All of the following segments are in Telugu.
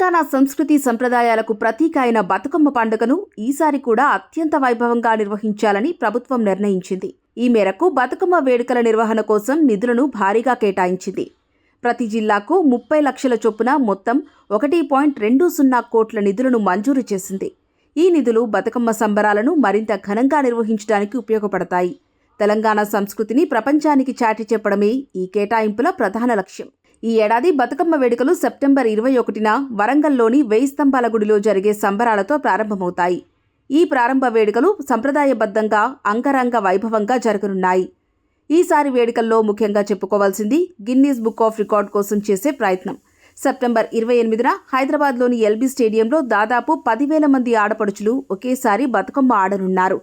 తెలంగాణ సంస్కృతి సంప్రదాయాలకు ప్రతీక అయిన బతుకమ్మ పండుగను ఈసారి కూడా అత్యంత వైభవంగా నిర్వహించాలని ప్రభుత్వం నిర్ణయించింది. ఈ మేరకు బతుకమ్మ వేడుకల నిర్వహణ కోసం నిధులను భారీగా కేటాయించింది. ప్రతి జిల్లాకు ముప్పై లక్షల చొప్పున మొత్తం ఒకటి పాయింట్ రెండు సున్నా కోట్ల నిధులను మంజూరు చేసింది. ఈ నిధులు బతుకమ్మ సంబరాలను మరింత ఘనంగా నిర్వహించడానికి ఉపయోగపడతాయి. తెలంగాణ సంస్కృతిని ప్రపంచానికి చాటి చెప్పడమే ఈ కేటాయింపుల ప్రధాన లక్ష్యం. ఈ ఏడాది బతుకమ్మ వేడుకలు సెప్టెంబర్ ఇరవై ఒకటిన వరంగల్లోని వెయ్యి స్తంభాల గుడిలో జరిగే సంబరాలతో ప్రారంభమవుతాయి. ఈ ప్రారంభ వేడుకలు సంప్రదాయబద్ధంగా అంగరంగ వైభవంగా జరగనున్నాయి. ఈసారి వేడుకల్లో ముఖ్యంగా చెప్పుకోవాల్సింది గిన్నీస్ బుక్ ఆఫ్ రికార్డ్ కోసం చేసే ప్రయత్నం. సెప్టెంబర్ ఇరవై ఎనిమిదిన హైదరాబాద్లోని ఎల్బీ స్టేడియంలో దాదాపు పదివేల మంది ఆడపడుచులు ఒకేసారి బతుకమ్మ ఆడనున్నారు.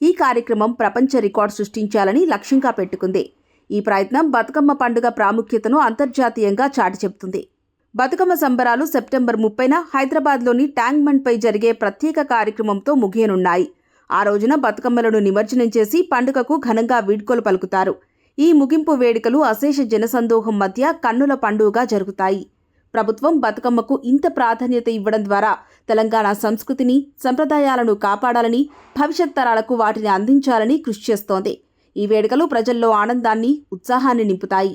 ఈ కార్యక్రమం ప్రపంచ రికార్డు సృష్టించాలని లక్ష్యంగా పెట్టుకుంది. ఈ ప్రయత్నం బతుకమ్మ పండుగ ప్రాముఖ్యతను అంతర్జాతీయంగా చాటి చెబుతుంది. బతుకమ్మ సంబరాలు సెప్టెంబర్ ముప్పైన హైదరాబాద్లోని ట్యాంక్ బండ్పై జరిగే ప్రత్యేక కార్యక్రమంతో ముగియనున్నాయి. ఆ రోజున బతుకమ్మలను నిమజ్జనం చేసి పండుగకు ఘనంగా వీడ్కోలు పలుకుతారు. ఈ ముగింపు వేడుకలు అశేష జనసందోహం మధ్య కన్నుల పండుగగా జరుగుతాయి. ప్రభుత్వం బతుకమ్మకు ఇంత ప్రాధాన్యత ఇవ్వడం ద్వారా తెలంగాణ సంస్కృతిని సంప్రదాయాలను కాపాడాలని భవిష్యత్ తరాలకు వాటిని అందించాలని కృషి చేస్తోంది. ఈ వేడుకలు ప్రజల్లో ఆనందాన్ని ఉత్సాహాన్ని నింపుతాయి.